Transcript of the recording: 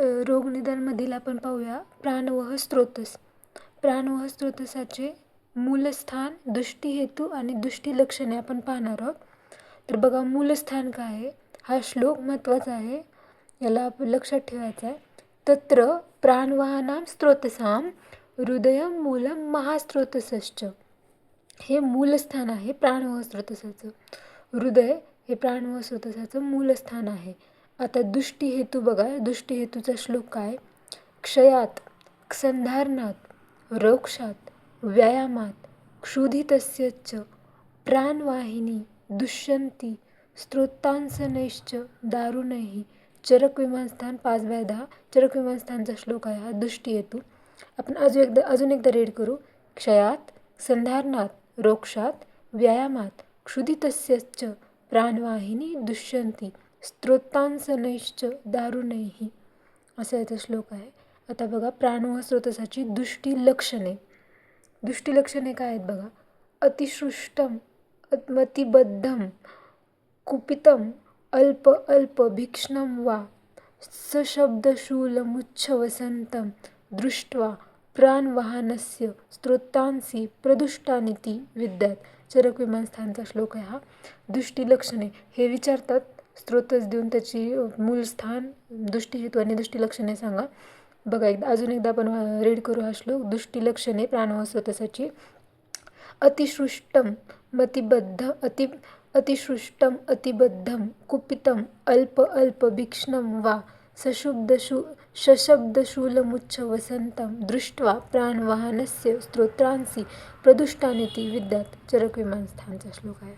रोगनिदानमधील आपण पाहूया. प्राणवह स्त्रोतस प्राणवह स्त्रोतसाचे मूलस्थान दृष्टीहेतू आणि दृष्टी लक्षणे आपण पाहणार आहोत. तर बघा मूलस्थान काय आहे? हा श्लोक महत्त्वाचा आहे. याला आपण लक्षात ठेवायचा आहे. तत्र प्राणवाहानां स्रोतसां हृदय मूलम महास्त्रोतसश्च हे मूलस्थान आहे प्राणवह स्त्रोतसाचं हृदय हे प्राणवह स्त्रोतसाचं मूलस्थान आहे. आता दृष्टी हेतू बघा दृष्टी हेतूचा श्लोक काय? क्षयात संधारणात रोक्षात व्यायामात क्षुधितस्यच प्राणवाहिनी दुष्यंती स्त्रोतांसनैश्च दारुणैः चरक विमानस्थान पाच बाय दहा चरक विमानस्थानचा श्लोक आहे हा दुष्टी हेतू आपण अजून एकदा अजून एकदा रेड करू. क्षयात संधारणात रोक्षात व्यायामात क्षुधितस्यच प्राणवाहिनी दुष्यंती स्त्रोतांसनैश्च दारुणैही असा याचा श्लोक आहे. आता बघा प्राणवाह स्रोतसाची दृष्टी लक्षणे. दृष्टी लक्षणे काय आहेत बघा? अतिसृष्टम मतिबद्धम कुपितम अल्प अल्प भिक्ष्णम वा सशब्दशूलमुच्छवसंतं दृष्ट्वा प्राणवाहनस्य स्त्रोतांसी प्रदुष्टानिती विद्यात. चरक विमानस्थानचा श्लोक आहे हा. दृष्टीलक्षणे हे विचारतात स्त्रोतच देऊन त्याची मूलस्थान दृष्टीहेतू आणि दृष्टीलक्षणे सांगा. बघा एकदा अजून एकदा आपण रीड करू हा श्लोक. दृष्टीलक्षणे प्राणवाह स्रोतसाची अतिसृष्टम मतिबद्ध अति अतिसृष्टम अतिबद्धम कुपितम अल्प अल्प भीक्ष्णम वा सशुब्दशु सशब्दशूलमुच्छवसंतं दृष्ट्वा प्राणवाहनस्य स्तोत्रांसी प्रदुष्टानिती विद्यात चरक विमानस्थानचा श्लोक आहे.